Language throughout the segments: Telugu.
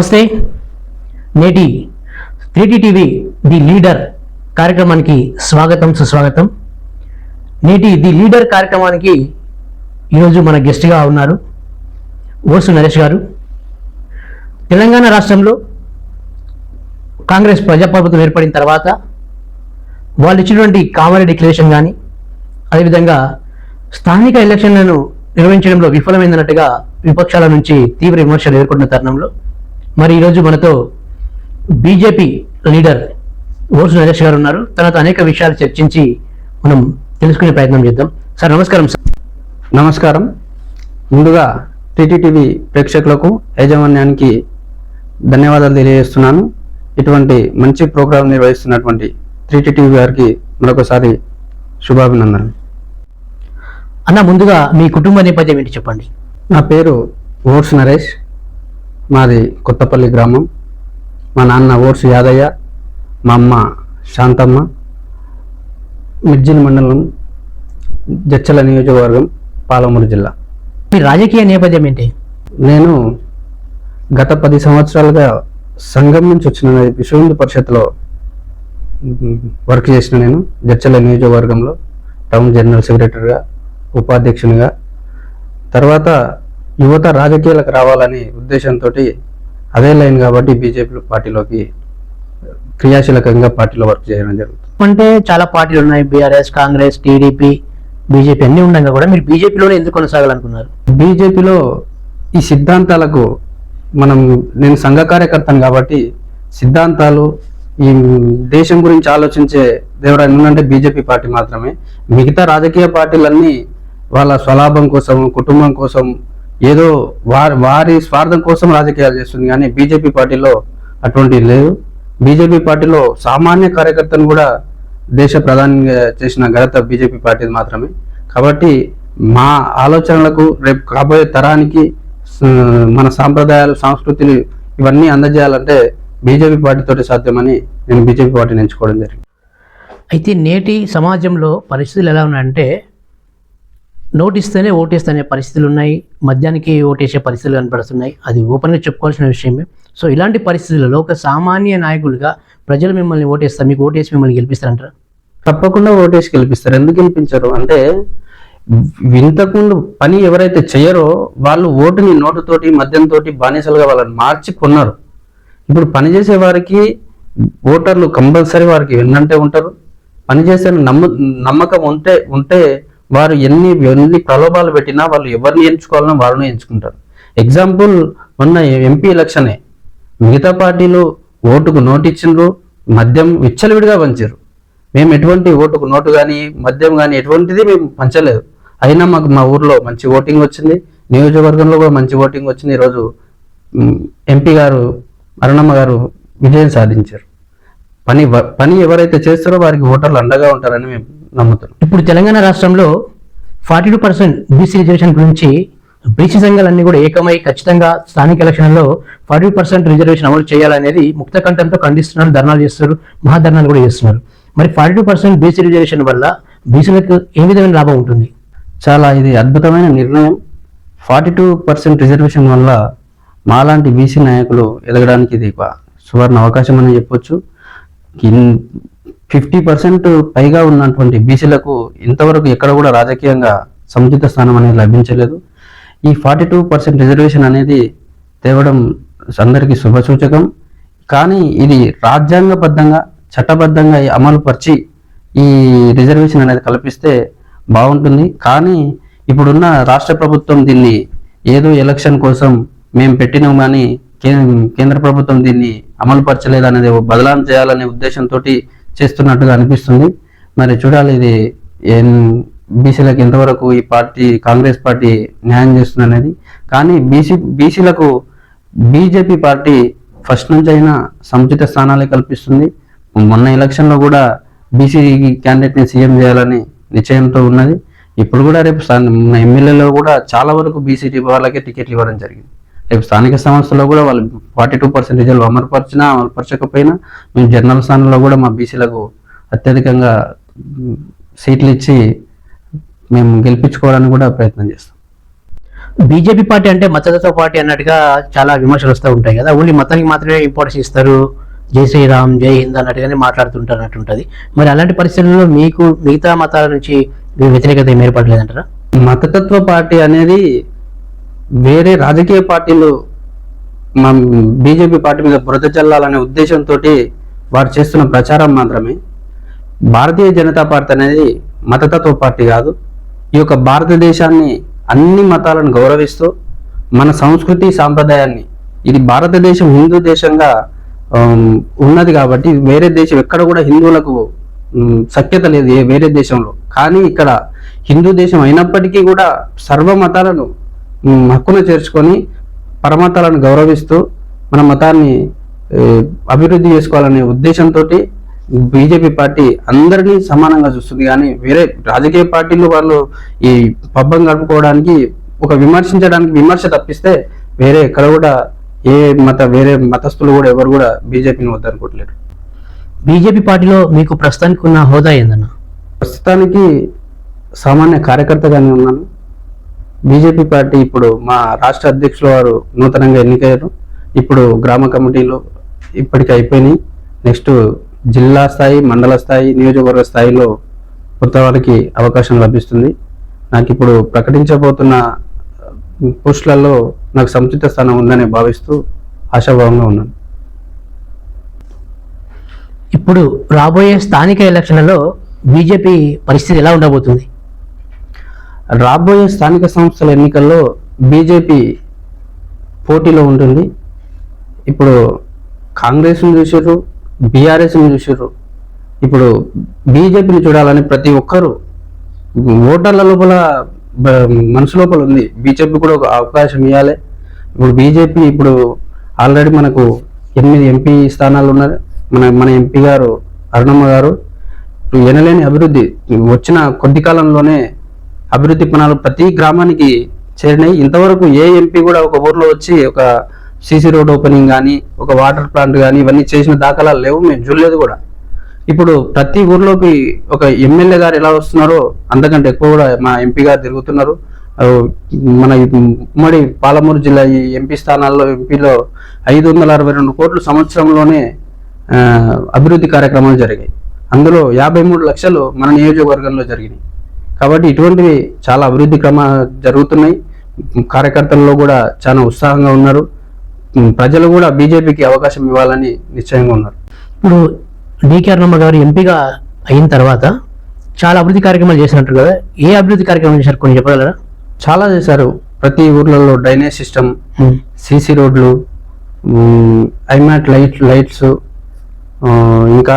నమస్తే నేటి త్రీటీ టీవీ ది లీడర్ కార్యక్రమానికి స్వాగతం సుస్వాగతం. నేటి ది లీడర్ కార్యక్రమానికి ఈరోజు మన గెస్ట్గా ఉన్నారు ఓసు నరేష్ గారు. తెలంగాణ రాష్ట్రంలో కాంగ్రెస్ ప్రజాప్రభుత్వం ఏర్పడిన తర్వాత వాళ్ళు ఇచ్చినటువంటి కామరే డిక్లరేషన్ కానీ అదేవిధంగా స్థానిక ఎలక్షన్లను నిర్వహించడంలో విఫలమైందన్నట్టుగా విపక్షాల నుంచి తీవ్ర విమర్శలు ఎదుర్కొంటున్న తరుణంలో మరి ఈరోజు మనతో బీజేపీ లీడర్ ఓసు నరేష్ గారు ఉన్నారు. తనతో అనేక విషయాలు చర్చించి మనం తెలుసుకునే ప్రయత్నం చేద్దాం. సార్ నమస్కారం సార్. నమస్కారం. ముందుగా టీటీటీవీ ప్రేక్షకులకు యాజమాన్యానికి ధన్యవాదాలు తెలియజేస్తున్నాను. ఇటువంటి మంచి ప్రోగ్రాం నిర్వహిస్తున్నటువంటి టీటీటీవీ గారికి మరొకసారి శుభాభినందనలు. అన్న ముందుగా మీ కుటుంబ నేపథ్యం ఏంటి చెప్పండి? నా పేరు ఓట్స్ నరేష్. మాది కొత్తపల్లి గ్రామం. మా నాన్న ఓట్స్ యాదయ్య మా అమ్మ శాంతమ్మ మిర్జిల్ మండలం జచ్చల నియోజకవర్గం పాలమూరు జిల్లా. మీ రాజకీయ నేపథ్యం ఏంటి? నేను గత పది సంవత్సరాలుగా సంఘం నుంచి వచ్చిన విశ్వ హిందూ పరిషత్లో వర్క్ చేసిన నేను జడ్చల నియోజకవర్గంలో టౌన్ జనరల్ సెక్రటరీగా ఉపాధ్యక్షునిగా. తర్వాత యువత రాజకీయాలకు రావాలనే ఉద్దేశంతో అదే లైన్ కాబట్టి బీజేపీ పార్టీలోకి క్రియాశీలకంగా పార్టీలో వర్క్ చేయడం జరుగుతుంది. అంటే చాలా పార్టీలు ఉన్నాయి. బీఆర్ఎస్ కాంగ్రెస్ టీడీపీ బీజేపీ అన్ని ఉండగా కూడా మీరు బీజేపీలోనే ఎందుకు కొనసాగాలనుకున్నారు? బీజేపీలో ఈ సిద్ధాంతాలకు మనం నేను సంఘ కార్యకర్తను కాబట్టి సిద్ధాంతాలు ఈ దేశం గురించి ఆలోచించే ఎవరైనా ఉందంటే బీజేపీ పార్టీ మాత్రమే. మిగతా రాజకీయ పార్టీలన్నీ వాళ్ళ స్వలాభం కోసం కుటుంబం కోసం ఏదో వారి వారి స్వార్థం కోసం రాజకీయాలు చేస్తుంది కానీ బీజేపీ పార్టీలో అటువంటివి లేదు. బీజేపీ పార్టీలో సామాన్య కార్యకర్తను కూడా దేశ ప్రధానిగా చేసిన ఘనత బీజేపీ పార్టీ మాత్రమే. కాబట్టి మా ఆలోచనలకు రేపు కాబోయే తరానికి మన సాంప్రదాయాలు సంస్కృతులు ఇవన్నీ అందజేయాలంటే బీజేపీ పార్టీతోటి సాధ్యమని నేను బీజేపీ పార్టీని ఎంచుకోవడం జరిగింది. అయితే నేటి సమాజంలో పరిస్థితులు ఎలా ఉన్నాయంటే నోటిస్తేనే ఓటేస్తనే పరిస్థితులు ఉన్నాయి మద్యానికి ఓటేసే పరిస్థితులు కనపడుతున్నాయి. అది ఓపెన్గా చెప్పుకోవాల్సిన విషయమే. సో ఇలాంటి పరిస్థితులలో ఒక సామాన్య నాయకులుగా ప్రజలు మిమ్మల్ని ఓటేస్తారు. మీకు ఓటేసి మిమ్మల్ని గెలిపిస్తారంటారు? తప్పకుండా ఓటేసి గెలిపిస్తారు. ఎందుకు గెలిపించారు? అంటే ఇంతకుముందు పని ఎవరైతే చేయరో వాళ్ళు ఓటుని నోటుతోటి మద్యంతో బానిసలుగా వాళ్ళని మార్చి కొన్నారు. ఇప్పుడు పనిచేసే వారికి ఓటర్లు కంపల్సరీ వారికి ఎన్నంటే ఉంటారు. పని చేసే నమ్మకం ఉంటే ఉంటే వారు ఎన్ని ఎన్ని ప్రలోభాలు పెట్టినా వాళ్ళు ఎవరిని ఎంచుకోవాలన్నా వాళ్ళని ఎంచుకుంటారు. ఎగ్జాంపుల్ మొన్న ఎంపీ ఎలక్షనే మిగతా పార్టీలు ఓటుకు నోటు ఇచ్చిండ్రు మద్యం విచ్చలవిడిగా పంచారు మేము ఎటువంటి ఓటుకు నోటు కానీ మద్యం కానీ ఎటువంటిది మేము పంచలేదు. అయినా మాకు మా ఊర్లో మంచి ఓటింగ్ వచ్చింది నియోజకవర్గంలో కూడా మంచి ఓటింగ్ వచ్చింది. ఈరోజు ఎంపీ గారు అరుణమ్మ గారు విజయం సాధించారు. పని పని ఎవరైతే చేస్తారో వారికి ఓటర్లు అండగా ఉంటారని మేము నమ్ముతున్నాం ఇప్పుడు తెలంగాణ రాష్ట్రంలో forty two percent BC reservation గురించి బీసీ సంఘాలన్నీ కూడా ఏకమై ఖచ్చితంగా స్థానిక ఎలక్షన్లలో ఫార్టీ పర్సెంట్ రిజర్వేషన్ అమలు చేయాలనేది ముక్త కంఠంతో ఖండిస్తున్నారు ధర్నాలు చేస్తారు మహాధర్నాలు కూడా చేస్తున్నారు. మరి forty two percent BC reservation వల్ల బీసీలకు ఏ విధమైన లాభం ఉంటుంది? చాలా ఇది అద్భుతమైన నిర్ణయం. ఫార్టీ టూ పర్సెంట్ రిజర్వేషన్ వల్ల మాలాంటి బీసీ నాయకులు ఎదగడానికి ఇది సువర్ణ అవకాశం అని చెప్పొచ్చు ఫిఫ్టీ పర్సెంట్ పైగా ఉన్నటువంటి బీసీలకు ఇంతవరకు ఎక్కడ కూడా రాజకీయంగా సముచిత స్థానం అనేది లభించలేదు. ఈ ఫార్టీ టూ పర్సెంట్ రిజర్వేషన్ అనేది తేవడం అందరికీ శుభసూచకం. కానీ ఇది రాజ్యాంగబద్ధంగా చట్టబద్ధంగా అమలు పరిచి ఈ రిజర్వేషన్ అనేది కల్పిస్తే బాగుంటుంది. కానీ ఇప్పుడున్న రాష్ట్ర ప్రభుత్వం దీన్ని ఏదో ఎలక్షన్ కోసం మేము పెట్టినాం కానీ కేంద్ర ప్రభుత్వం దీన్ని అమలు పరచలేదు అనేది బదలాం చేయాలనే ఉద్దేశంతో చేస్తున్నట్టుగా అనిపిస్తుంది. మరి చూడాలి ఇది బీసీలకు ఎంతవరకు ఈ పార్టీ కాంగ్రెస్ పార్టీ న్యాయం చేస్తుంది అనేది కానీ బీసీ బీసీలకు బీజేపీ పార్టీ ఫస్ట్ నుంచి అయినా సముచిత స్థానాలే కల్పిస్తుంది. మొన్న ఎలక్షన్లో కూడా బీసీ క్యాండిడేట్ని సీఎం చేయాలని నిశ్చయంతో ఉన్నది. ఇప్పుడు కూడా రేపు ఎమ్మెల్యేలో కూడా చాలా వరకు బీసీ వాళ్ళకే టికెట్లు ఇవ్వడం జరిగింది. రేపు స్థానిక సంస్థల్లో కూడా వాళ్ళు ఫార్టీ టూ పర్సెంట్ రిజల్ట్ అమలుపరిచినా అమలుపరచకపోయినా మేము జనరల్ స్థానంలో కూడా మా బీసీలకు అత్యధికంగా సీట్లు ఇచ్చి మేము గెలిపించుకోవడానికి కూడా ప్రయత్నం చేస్తాం. బీజేపీ పార్టీ అంటే మతతత్వ పార్టీ అన్నట్టుగా చాలా విమర్శలు వస్తూ ఉంటాయి కదా. ఓన్లీ మతానికి మాత్రమే ఇంపార్టెన్స్ ఇస్తారు. జై శ్రీరామ్ జై హింద్ అన్నట్టుగానే మాట్లాడుతుంటారు అన్నట్టుంటది. మరి అలాంటి పరిస్థితుల్లో మీకు మిగతా మతాల నుంచి వ్యతిరేకత ఏం ఏర్పడలేదంటారా? మతతత్వ పార్టీ అనేది వేరే రాజకీయ పార్టీలు మా బీజేపీ పార్టీ మీద బురద చల్లాలనే ఉద్దేశంతో వారు చేస్తున్న ప్రచారం మాత్రమే. భారతీయ జనతా పార్టీ అనేది మతతత్వ పార్టీ కాదు. ఈ యొక్క భారతదేశాన్ని అన్ని మతాలను గౌరవిస్తూ మన సంస్కృతి సాంప్రదాయాన్ని ఇది భారతదేశం హిందూ దేశంగా ఉన్నది కాబట్టి వేరే దేశం ఎక్కడ కూడా హిందువులకు సఖ్యత లేదు ఏ వేరే దేశంలో. కానీ ఇక్కడ హిందూ దేశం అయినప్పటికీ కూడా సర్వ మతాలను హక్కున చేర్చుకొని పరమతాలను గౌరవిస్తూ మన మతాన్ని అభివృద్ధి చేసుకోవాలనే ఉద్దేశంతో బీజేపీ పార్టీ అందరినీ సమానంగా చూస్తుంది. కానీ వేరే రాజకీయ పార్టీలు వాళ్ళు ఈ పబ్బం గడుపుకోవడానికి ఒక విమర్శించడానికి విమర్శ తప్పిస్తే వేరే ఎక్కడ కూడా ఏ మత వేరే మతస్థులు కూడా ఎవరు కూడా బీజేపీని వద్దనుకోవట్లేరు. బీజేపీ పార్టీలో మీకు ప్రస్తుతానికి ఉన్న హోదా ఏందన్న? ప్రస్తుతానికి సామాన్య కార్యకర్తగానే ఉన్నాను. బీజేపీ పార్టీ ఇప్పుడు మా రాష్ట్ర అధ్యక్షుల వారు నూతనంగా ఎన్నికయ్యారు. ఇప్పుడు గ్రామ కమిటీలు ఇప్పటికి అయిపోయినాయి. నెక్స్ట్ జిల్లా స్థాయి మండల స్థాయి నియోజకవర్గ స్థాయిలో కొత్త అవకాశం లభిస్తుంది. నాకు ఇప్పుడు ప్రకటించబోతున్న పోస్టులలో నాకు సముచిత స్థానం ఉందని భావిస్తూ ఆశాభావంగా ఉన్నాను. ఇప్పుడు రాబోయే స్థానిక ఎలక్షన్లలో బీజేపీ పరిస్థితి ఎలా ఉండబోతుంది? రాబోయే స్థానిక సంస్థల ఎన్నికల్లో బీజేపీ పోటీలో ఉంటుంది. ఇప్పుడు కాంగ్రెస్ని చూసారు బీఆర్ఎస్ని చూసారు ఇప్పుడు బీజేపీని చూడాలని ప్రతి ఒక్కరు ఓటర్ల లోపల మనసు లోపల ఉంది. బీజేపీ కూడా ఒక అవకాశం ఇవ్వాలి ఇప్పుడు బీజేపీ ఇప్పుడు ఆల్రెడీ మనకు ఎనిమిది ఎంపీ స్థానాలు ఉన్నారు మన మన ఎంపీ గారు అరుణమ్మ గారు. ఎనలేని అభివృద్ధి వచ్చిన కొద్ది కాలంలోనే అభివృద్ధి పనులు ప్రతి గ్రామానికి చేరినాయి. ఇంతవరకు ఏ ఎంపీ కూడా ఒక ఊర్లో వచ్చి ఒక సీసీ రోడ్ ఓపెనింగ్ కానీ ఒక వాటర్ ప్లాంట్ కానీ ఇవన్నీ చేసిన దాఖలాలు లేవు. మేము చూడలేదు కూడా. ఇప్పుడు ప్రతి ఊర్లోకి ఒక ఎమ్మెల్యే గారు ఎలా వస్తున్నారో అంతకంటే ఎక్కువ కూడా మా ఎంపీ గారు తిరుగుతున్నారు. మన ఉమ్మడి పాలమూరు జిల్లా ఈ ఎంపీ స్థానాల్లో ఎంపీలో ఐదు వందల అరవై రెండు కోట్లు సంవత్సరంలోనే అభివృద్ధి కార్యక్రమాలు జరిగాయి. అందులో యాభై మూడు లక్షలు మన నియోజకవర్గంలో జరిగినాయి. కాబట్టి ఇటువంటివి చాలా అభివృద్ధి క్రమ జరుగుతున్నాయి. కార్యకర్తల్లో కూడా చాలా ఉత్సాహంగా ఉన్నారు. ప్రజలు కూడా బీజేపీకి అవకాశం ఇవ్వాలని నిశ్చయంగా ఉన్నారు. ఇప్పుడు డికే అరుణమ్మ గారు ఎంపీగా అయిన తర్వాత చాలా అభివృద్ధి కార్యక్రమాలు చేసినట్టు కదా? ఏ అభివృద్ధి కార్యక్రమం చేశారు? కొన్ని చెప్పగలరా? చాలా చేశారు. ప్రతి ఊర్లలో డ్రైనేజ్ సిస్టమ్ సీసీ రోడ్లు ఐమాట్ లైట్ లైట్స్ ఇంకా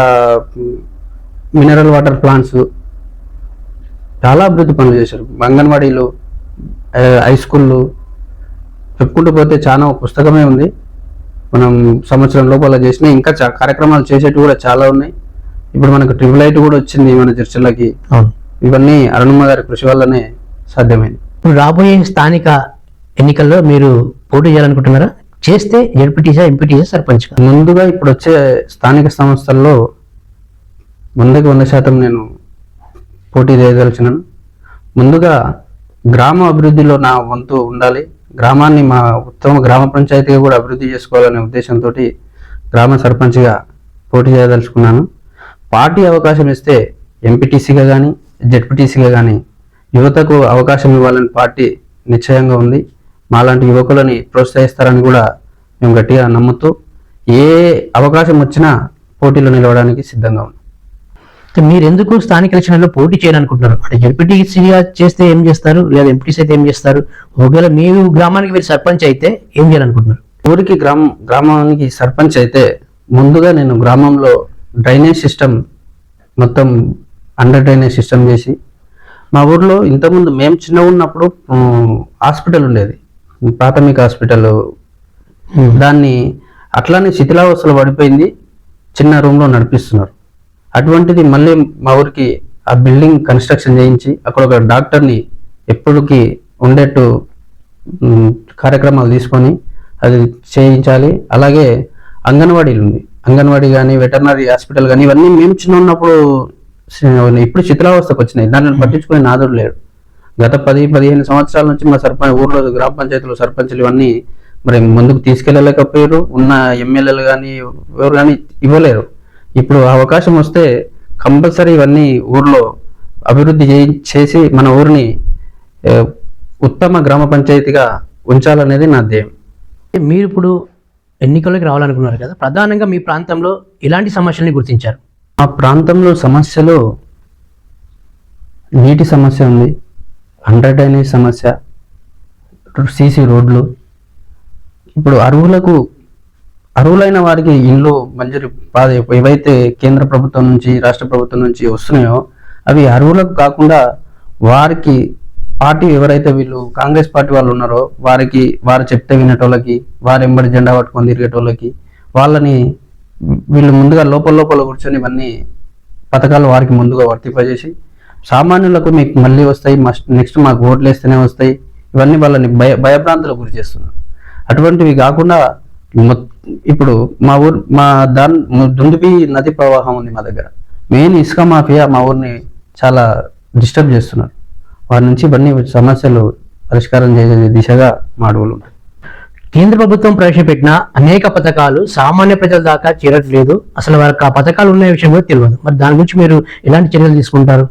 మినరల్ వాటర్ ప్లాంట్స్ చాలా అభివృద్ధి పనులు చేశారు. అంగన్వాడీలు హై స్కూళ్ళు చెప్పుకుంటూ పోతే చాలా పుస్తకమే ఉంది. మనం సంవత్సరం లోపల చేసిన ఇంకా చా- కార్యక్రమాలు చేసేటివి కూడా చాలా ఉన్నాయి. ఇప్పుడు మనకు ట్రిపుల్ ఐట్ కూడా వచ్చింది మన చర్చలకి. ఇవన్నీ అరుణమ్మ గారి కృషి వల్లనే సాధ్యమైంది. ఇప్పుడు రాబోయే స్థానిక ఎన్నికల్లో మీరు పోటీ చేయాలనుకుంటున్నారా? చేస్తే జడ్పీటీసా ఎంపీటీసా సర్పంచ్ ముందుగా ఇప్పుడు వచ్చే స్థానిక సంస్థల్లో వందకి వంద శాతం నేను పోటీ చేయదలిచినాను ముందుగా గ్రామ అభివృద్ధిలో నా వంతు ఉండాలి. గ్రామాన్ని మా ఉత్తమ గ్రామ పంచాయతీగా కూడా అభివృద్ధి చేసుకోవాలనే ఉద్దేశంతో గ్రామ సర్పంచ్గా పోటీ చేయదలుచుకున్నాను. పార్టీ అవకాశం ఇస్తే ఎంపీటీసీగా కానీ జెడ్పీటీసీగా కానీ యువతకు అవకాశం ఇవ్వాలని పార్టీ నిశ్చయంగా ఉంది. మాలాంటి యువకులని ప్రోత్సహిస్తారని కూడా మేము గట్టిగా నమ్ముతూ ఏ అవకాశం వచ్చినా పోటీలో నిలవడానికి సిద్ధంగా ఉన్నాం. మీరు ఎందుకు స్థానిక ఎలక్షన్లో పోటీ చేయాలనుకుంటున్నారు అంటే జడ్పీటీసీగా చేస్తే ఏం చేస్తారు? లేదా ఎంపీటీసీ అయితే ఏం చేస్తారు? ఒకవేళ మీ గ్రామానికి మీరు సర్పంచ్ అయితే ఏం చేయాలనుకుంటున్నారు? ఊరికి గ్రామం గ్రామానికి సర్పంచ్ అయితే ముందుగా నేను గ్రామంలో డ్రైనేజ్ సిస్టమ్ మొత్తం అండర్ డ్రైనేజ్ సిస్టమ్ చేసి మా ఊర్లో ఇంతకుముందు మేము చిన్న ఉన్నప్పుడు హాస్పిటల్ ఉండేది. ప్రాథమిక హాస్పిటల్. దాన్ని అట్లానే శిథిలావస్థలో పడిపోయింది. చిన్న రూమ్లో నడిపిస్తున్నారు. అటువంటిది మళ్ళీ మా ఊరికి ఆ బిల్డింగ్ కన్స్ట్రక్షన్ చేయించి అక్కడ ఒక డాక్టర్ని ఎప్పటికీ ఉండేట్టు కార్యక్రమాలు తీసుకొని అది చేయించాలి. అలాగే అంగన్వాడీలు ఉంది. అంగన్వాడీ కానీ వెటర్నరీ హాస్పిటల్ కానీ ఇవన్నీ మేము చిన్న ఉన్నప్పుడు ఇప్పుడు శిథిలావస్థకు వచ్చినాయి. దాన్ని పట్టించుకునే నాదుడు లేడు. గత పది పదిహేను సంవత్సరాల నుంచి మా సర్పంచ్ ఊర్లో గ్రామ పంచాయతీలో సర్పంచులు ఇవన్నీ మరి ముందుకు తీసుకెళ్ళలేకపోయారు. ఉన్న ఎమ్మెల్యేలు కానీ ఎవరు కానీ ఇవ్వలేరు. ఇప్పుడు అవకాశం వస్తే కంపల్సరీ ఇవన్నీ ఊర్లో అభివృద్ధి చేసి మన ఊరిని ఉత్తమ గ్రామ పంచాయతీగా ఉంచాలనేది నా ధ్యేయం. మీరు ఇప్పుడు ఎన్నికల్లోకి రావాలనుకున్నారు కదా ప్రధానంగా మీ ప్రాంతంలో ఇలాంటి సమస్యల్ని గుర్తించారు. ఆ ప్రాంతంలో సమస్యలు నీటి సమస్య ఉంది అండర్ డ్రైనేజ్ సమస్య సీసీ రోడ్లు. ఇప్పుడు అర్హులకు అర్హులైన వారికి ఇండ్లు మంజూరు ఏవైతే కేంద్ర ప్రభుత్వం నుంచి రాష్ట్ర ప్రభుత్వం నుంచి వస్తున్నాయో అవి అర్హులకు కాకుండా వారికి పార్టీ ఎవరైతే వీళ్ళు కాంగ్రెస్ పార్టీ వాళ్ళు ఉన్నారో వారికి వారు చెప్తే వినేటోళ్ళకి వారు ఎంబడి జెండా పట్టుకొని తిరిగేటోళ్ళకి వాళ్ళని వీళ్ళు ముందుగా లోపల లోపల కూర్చొని ఇవన్నీ పథకాలు వారికి ముందుగా వర్తింపజేసి సామాన్యులకు మీకు మళ్ళీ వస్తాయి మస్ట్ నెక్స్ట్ మాకు ఓట్లు వేస్తేనే వస్తాయి ఇవన్నీ వాళ్ళని భయ భయభ్రాంతులకు గురి చేస్తున్నారు. అటువంటివి కాకుండా ఇప్పుడు మా ఊరు మా దాని దుందుబి నది ప్రవాహం ఉంది మా దగ్గర. మెయిన్ ఇసుక మాఫియా మా ఊరిని చాలా డిస్టర్బ్ చేస్తున్నారు. వారి నుంచి ఇవన్నీ సమస్యలు పరిష్కారం చేసే దిశగా మా అడుగులు కేంద్ర ప్రభుత్వం ప్రవేశపెట్టిన అనేక పథకాలు సామాన్య ప్రజల దాకా చేరట్లేదు. అసలు వారికి ఆ పథకాలు ఉన్న విషయం కూడా తెలియదు. మరి దాని గురించి మీరు ఎలాంటి చర్యలు తీసుకుంటారు?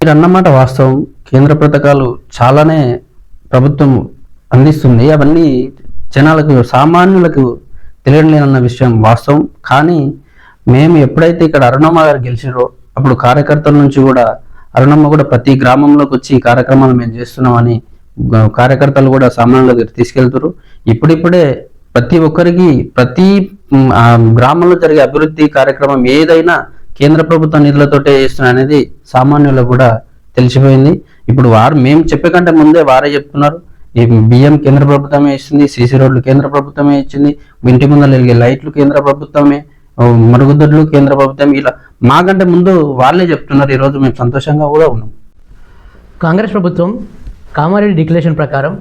మీరు అన్నమాట వాస్తవం. కేంద్ర పథకాలు చాలానే ప్రభుత్వం అందిస్తుంది. అవన్నీ జనాలకు సామాన్యులకు తెలియలేనన్న విషయం వాస్తవం. కానీ మేము ఎప్పుడైతే ఇక్కడ అరుణమ్మ గారు గెలిచిరో అప్పుడు కార్యకర్తల నుంచి కూడా అరుణమ్మ కూడా ప్రతి గ్రామంలోకి వచ్చి ఈ కార్యక్రమాలు మేము చేస్తున్నామని కార్యకర్తలు కూడా సామాన్యుల దగ్గర తీసుకెళ్తారు ఇప్పుడిప్పుడే ప్రతి ఒక్కరికి ప్రతి గ్రామంలో జరిగే అభివృద్ధి కార్యక్రమం ఏదైనా కేంద్ర ప్రభుత్వ నిధులతోటే చేస్తున్నా అనేది సామాన్యులకు కూడా తెలిసిపోయింది. ఇప్పుడు వారు మేము చెప్పే కంటే ముందే వారే చెప్తున్నారు. ఈ బియ్యం కేంద్ర ప్రభుత్వమే ఇస్తుంది సీసీ రోడ్లు కేంద్ర ప్రభుత్వమే ఇచ్చింది ఇంటి ముందర వెలిగే లైట్లు కేంద్ర ప్రభుత్వమే మరుగుదొడ్లు కేంద్ర ప్రభుత్వం ఇలా మాకంటే ముందు వాళ్ళే చెప్తున్నారు ఈరోజు మేము సంతోషంగా కూడా ఉన్నాం. కాంగ్రెస్ ప్రభుత్వం కామారెడ్డి డిక్లరేషన్ ప్రకారం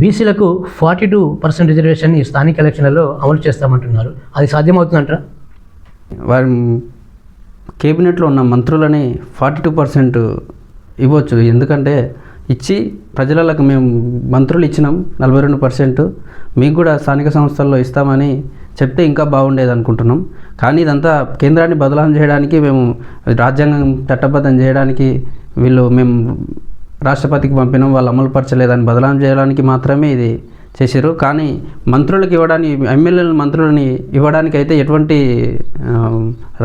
బీసీలకు ఫార్టీ టూ పర్సెంట్ రిజర్వేషన్ ఈ స్థానిక ఎలక్షన్లలో అమలు చేస్తామంటున్నారు. అది సాధ్యమవుతుందంటారా? వారి కేబినెట్లో ఉన్న మంత్రులని ఫార్టీ టూ పర్సెంట్ ఇవ్వచ్చు. ఎందుకంటే ఇచ్చి ప్రజలకు మేము మంత్రులు ఇచ్చినాం నలభై రెండు పర్సెంట్. మీకు కూడా స్థానిక సంస్థల్లో ఇస్తామని చెప్తే ఇంకా బాగుండేది అనుకుంటున్నాం. కానీ ఇదంతా కేంద్రాన్ని బదలాం చేయడానికి మేము రాజ్యాంగం చట్టబద్ధం చేయడానికి వీళ్ళు మేము రాష్ట్రపతికి పంపినాం వాళ్ళు అమలుపరచలేదని బదలాం చేయడానికి మాత్రమే ఇది చేశారు కానీ మంత్రులకు ఇవ్వడానికి ఎమ్మెల్యేల మంత్రులని ఇవ్వడానికి అయితే ఎటువంటి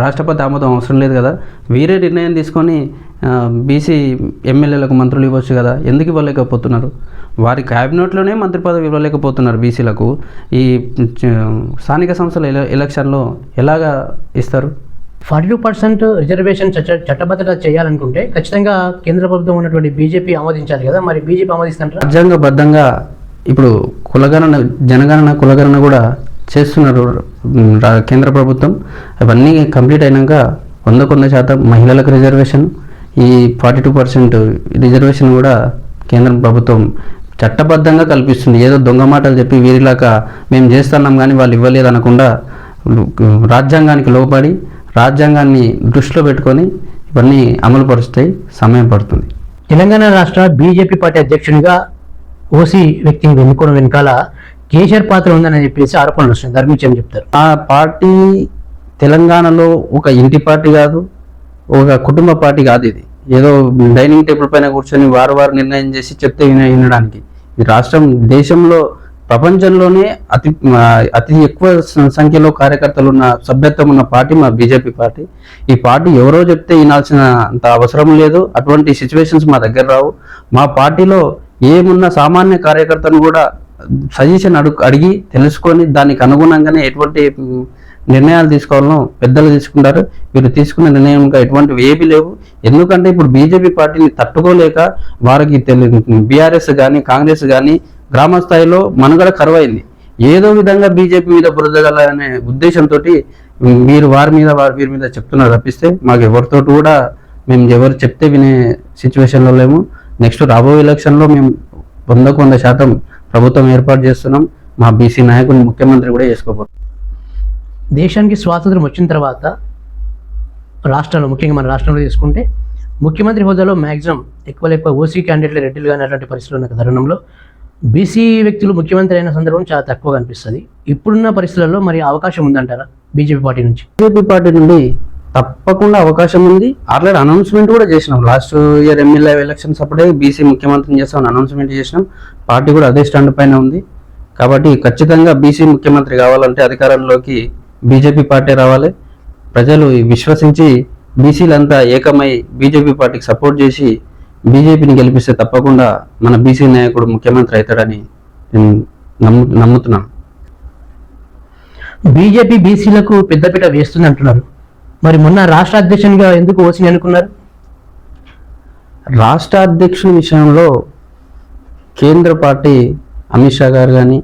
రాష్ట్రపతి ఆమోదం అవసరం లేదు కదా. వీరే నిర్ణయం తీసుకొని బీసీ ఎమ్మెల్యేలకు మంత్రులు ఇవ్వచ్చు కదా? ఎందుకు ఇవ్వలేకపోతున్నారు? వారి క్యాబినెట్లోనే మంత్రి పదవి ఇవ్వలేకపోతున్నారు బీసీలకు. ఈ స్థానిక సంస్థల ఎల- ఎలక్షన్లో ఎలాగా ఇస్తారు? ఫార్టీ టూ పర్సెంట్ రిజర్వేషన్ చట్ట చట్టబద్ధత చేయాలనుకుంటే ఖచ్చితంగా కేంద్ర ప్రభుత్వం ఉన్నటువంటి బీజేపీ ఆమోదించాలి కదా? మరి బీజేపీ ఆమోదిస్తుంటారా? రాజ్యాంగబద్ధంగా ఇప్పుడు కులగణన జనగణన కులగణన కూడా చేస్తున్నారు కేంద్ర ప్రభుత్వం. అవన్నీ కంప్లీట్ అయినాక వంద శాతం మహిళలకు రిజర్వేషన్. ఈ ఫార్టీ టూ పర్సెంట్ రిజర్వేషన్ కూడా కేంద్ర ప్రభుత్వం చట్టబద్ధంగా కల్పిస్తుంది. ఏదో దొంగ మాటలు చెప్పి వీరిలాగా మేము చేస్తున్నాం కానీ వాళ్ళు ఇవ్వలేదు అనకుండా రాజ్యాంగానికి లోబడి రాజ్యాంగాన్ని దృష్టిలో పెట్టుకొని ఇవన్నీ అమలు పరుస్తాయి సమయం పడుతుంది. తెలంగాణ రాష్ట్ర బీజేపీ పార్టీ అధ్యక్షునిగా ఓసీ వ్యక్తిని ఎన్నుకోవడం వెనకాల కేసీఆర్ పాత్ర ఉందని చెప్పేసి ఆరోపణలు వస్తున్నాయి. ఏం చెప్తారు. ఆ పార్టీ తెలంగాణలో ఒక ఇంటి పార్టీ కాదు. ఒక కుటుంబ పార్టీ కాదు ఇది. ఏదో డైనింగ్ టేబుల్ పైన కూర్చొని వారు వారు నిర్ణయం చేసి చెప్తే వినడానికి. ఈ రాష్ట్రం దేశంలో ప్రపంచంలోనే అతి అతి ఎక్కువ సంఖ్యలో కార్యకర్తలు ఉన్న సభ్యత్వం ఉన్న పార్టీ మా బీజేపీ పార్టీ. ఈ పార్టీ ఎవరో చెప్తే వినాల్సిన అంత అవసరం లేదు. అటువంటి సిచ్యువేషన్స్ మా దగ్గర రావు. మా పార్టీలో ఏమున్న సామాన్య కార్యకర్తను కూడా సజెషన్ అడుగు అడిగి తెలుసుకొని దానికి అనుగుణంగానే ఎటువంటి నిర్ణయాలు తీసుకోవాలనో పెద్దలు తీసుకుంటారు. వీరు తీసుకున్న నిర్ణయంగా ఎటువంటివి ఏవి లేవు. ఎందుకంటే ఇప్పుడు బీజేపీ పార్టీని తట్టుకోలేక వారికి బీఆర్ఎస్ కానీ కాంగ్రెస్ కానీ గ్రామ స్థాయిలో మనుగడ కరువైంది. ఏదో విధంగా బీజేపీ మీద బురదగలనే ఉద్దేశంతో మీరు వారి మీద వారి వీరి మీద చెప్తున్నారు తప్పిస్తే మాకు ఎవరితో కూడా మేము ఎవరు చెప్తే వినే సిచ్యువేషన్లో లేము. నెక్స్ట్ రాబోయే ఎలక్షన్లో మేము వందకు వంద శాతం ప్రభుత్వం ఏర్పాటు చేస్తున్నాం. మా బీసీ నాయకుని ముఖ్యమంత్రి కూడా చేసుకోబోతున్నాం. దేశానికి స్వాతంత్రం వచ్చిన తర్వాత రాష్ట్రంలో ముఖ్యంగా మన రాష్ట్రంలో తీసుకుంటే ముఖ్యమంత్రి హోదాలో మ్యాక్సిమం ఎక్కువ ఎక్కువ ఓసీ క్యాండిడేట్లు రెడ్డిలు కానీ అటువంటి పరిస్థితులు ఉన్న తరుణంలో. బీసీ వ్యక్తులు ముఖ్యమంత్రి అయిన సందర్భం చాలా తక్కువ కనిపిస్తుంది ఇప్పుడున్న పరిస్థితులలో మరి అవకాశం ఉందంటారా బీజేపీ పార్టీ నుంచి? బీజేపీ పార్టీ నుండి తప్పకుండా అవకాశం ఉంది. ఆల్రెడీ అనౌన్స్మెంట్ కూడా చేసినాం. లాస్ట్ ఇయర్ ఎమ్మెల్యే ఎలక్షన్స్ అప్పుడే బీసీ ముఖ్యమంత్రిని చేస్తామని అనౌన్స్మెంట్ చేసినాం. పార్టీ కూడా అదే స్టాండ్ పైన ఉంది. కాబట్టి ఖచ్చితంగా బీసీ ముఖ్యమంత్రి కావాలంటే అధికారంలోకి బీజేపీ పార్టీ రావాలి. ప్రజలు విశ్వసించి బీసీలంతా ఏకమై బీజేపీ పార్టీకి సపోర్ట్ చేసి బీజేపీని గెలిపిస్తే తప్పకుండా మన బీసీ నాయకుడు ముఖ్యమంత్రి అవుతాడని నేను నమ్ము నమ్ముతున్నాను. బీజేపీ బీసీలకు పెద్దపీట వేస్తుంది అంటున్నారు మరి మొన్న రాష్ట్ర అధ్యక్షునిగా ఎందుకు ఓసీని అనుకున్నారు? రాష్ట్ర అధ్యక్షుని విషయంలో కేంద్ర పార్టీ అమిత్ షా గారు కానీ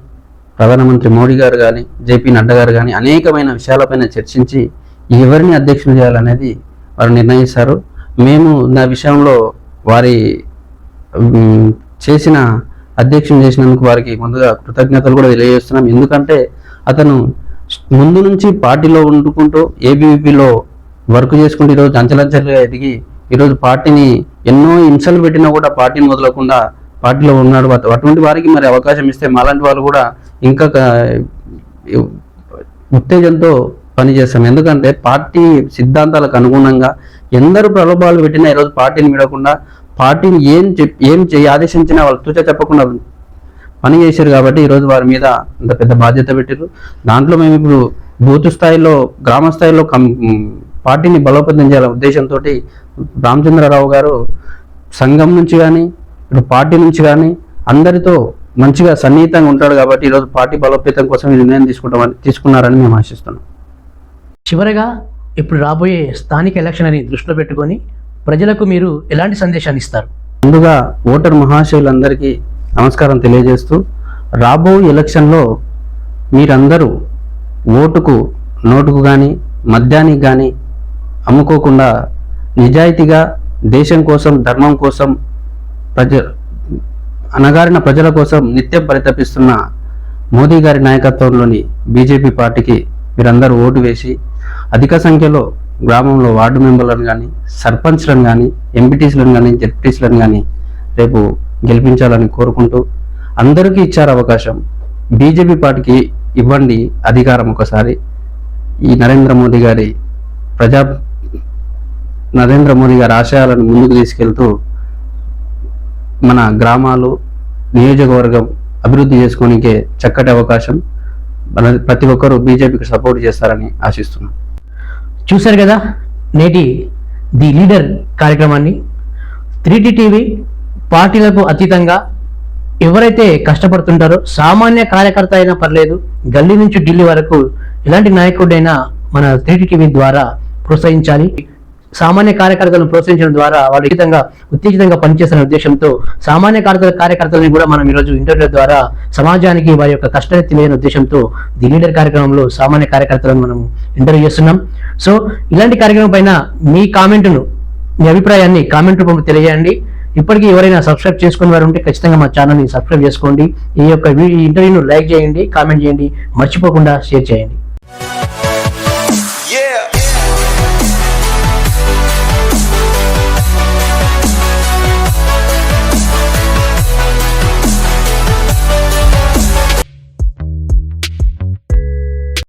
ప్రధానమంత్రి మోడీ గారు కానీ జేపీ నడ్డా గారు కానీ అనేకమైన విషయాలపైన చర్చించి ఎవరిని అధ్యక్షులు చేయాలనేది వారు నిర్ణయిస్తారు. మేము నా విషయంలో వారి చేసిన అధ్యక్షం చేసినందుకు వారికి ముందుగా కృతజ్ఞతలు కూడా తెలియజేస్తున్నాం. ఎందుకంటే అతను ముందు నుంచి పార్టీలో ఉండుకుంటూ ఏబీవీపీలో వర్క్ చేసుకుంటూ ఈరోజు అంచలంచలుగా ఎదిగి ఈరోజు పార్టీని ఎన్నో హింసలు పెట్టినా కూడా పార్టీని వదలకుండా పార్టీలో ఉన్నాడు. అటు- అటువంటి వారికి మరి అవకాశం ఇస్తే మాలాంటి వాళ్ళు కూడా ఇంకా ఉత్తేజంతో పనిచేస్తాం. ఎందుకంటే పార్టీ సిద్ధాంతాలకు అనుగుణంగా ఎందరు ప్రలోభాలు పెట్టినా ఈరోజు పార్టీని విడకుండా పార్టీని ఏం చెప్ ఏం చేయి ఆదేశించినా వాళ్ళు తూచ చెప్పకుండా పని చేశారు కాబట్టి ఈరోజు వారి మీద అంత పెద్ద బాధ్యత పెట్టారు దాంట్లో మేము ఇప్పుడు బూత్ స్థాయిలో గ్రామ స్థాయిలో కం పార్టీని బలోపేతం చేయాల ఉద్దేశంతో రామచంద్రరావు గారు సంఘం నుంచి కానీ ఇప్పుడు పార్టీ నుంచి కానీ అందరితో మంచిగా సన్నిహితంగా ఉంటాడు కాబట్టి ఈరోజు పార్టీ బలోపేతం కోసం ఈ నిర్ణయం తీసుకుంటామని తీసుకున్నారని మేము ఆశిస్తున్నాం. చివరగా ఇప్పుడు రాబోయే స్థానిక ఎలక్షన్ అని దృష్టిలో పెట్టుకొని ప్రజలకు మీరు ఎలాంటి సందేశాన్ని ఇస్తారు? ముందుగా ఓటర్ మహాశయులందరికీ నమస్కారం తెలియజేస్తూ రాబో ఎలక్షన్లో మీరందరూ ఓటుకు నోటుకు కానీ మద్యానికి కానీ అమ్ముకోకుండా నిజాయితీగా దేశం కోసం ధర్మం కోసం ప్రజ అణగారిన ప్రజల కోసం నిత్యం పరితపిస్తున్న మోదీ గారి నాయకత్వంలోని బీజేపీ పార్టీకి మీరందరూ ఓటు వేసి అధిక సంఖ్యలో గ్రామంలో వార్డు మెంబర్లను కానీ సర్పంచ్లను కానీ ఎంపీటీసీలను కానీ జెడ్పీటీసీలను కానీ రేపు గెలిపించాలని కోరుకుంటూ అందరికీ ఇచ్చారు అవకాశం. బీజేపీ పార్టీకి ఇవ్వండి అధికారం ఒకసారి. ఈ నరేంద్ర మోదీ గారి ప్రజా నరేంద్ర మోదీ గారి ఆశయాలను ముందుకు తీసుకెళ్తూ మన గ్రామాలు నియోజకవర్గం అభివృద్ధి చేసుకోనికే చక్కటి అవకాశం మన ప్రతి ఒక్కరూ బీజేపీకి సపోర్ట్ చేస్తారని ఆశిస్తున్నాను చూశారు కదా నేటి ది లీడర్ కార్యక్రమాన్ని. త్రీటీ టీవీ పార్టీలకు అతీతంగా ఎవరైతే కష్టపడుతుంటారో సామాన్య కార్యకర్త అయినా పర్లేదు గల్లీ నుంచి ఢిల్లీ వరకు ఎలాంటి నాయకుడైనా మన త్రీటీ టీవీ ద్వారా ప్రోత్సహించాలి. సామాన్య కార్యకర్తలను ప్రోత్సహించడం ద్వారా వాళ్ళు ఉచితంగా ఉత్తేజితంగా పనిచేస్తున్న ఉద్దేశంతో సామాన్య కార్యకర్త కార్యకర్తలను కూడా మనం ఈరోజు ఇంటర్వ్యూ ద్వారా సమాజానికి వారి యొక్క కష్టాన్ని తెలియని ఉద్దేశంతో ది లీడర్ కార్యక్రమంలో సామాన్య కార్యకర్తలను మనం ఇంటర్వ్యూ చేస్తున్నాం. సో ఇలాంటి కార్యక్రమం పైన మీ కామెంట్ను మీ అభిప్రాయాన్ని కామెంట్ రూపంలో తెలియజేయండి. ఇప్పటికీ ఎవరైనా సబ్స్క్రైబ్ చేసుకుని వారు ఉంటే ఖచ్చితంగా మా ఛానల్ని సబ్స్క్రైబ్ చేసుకోండి. ఈ యొక్క ఈ ఇంటర్వ్యూను లైక్ చేయండి కామెంట్ చేయండి. మర్చిపోకుండా షేర్ చేయండి.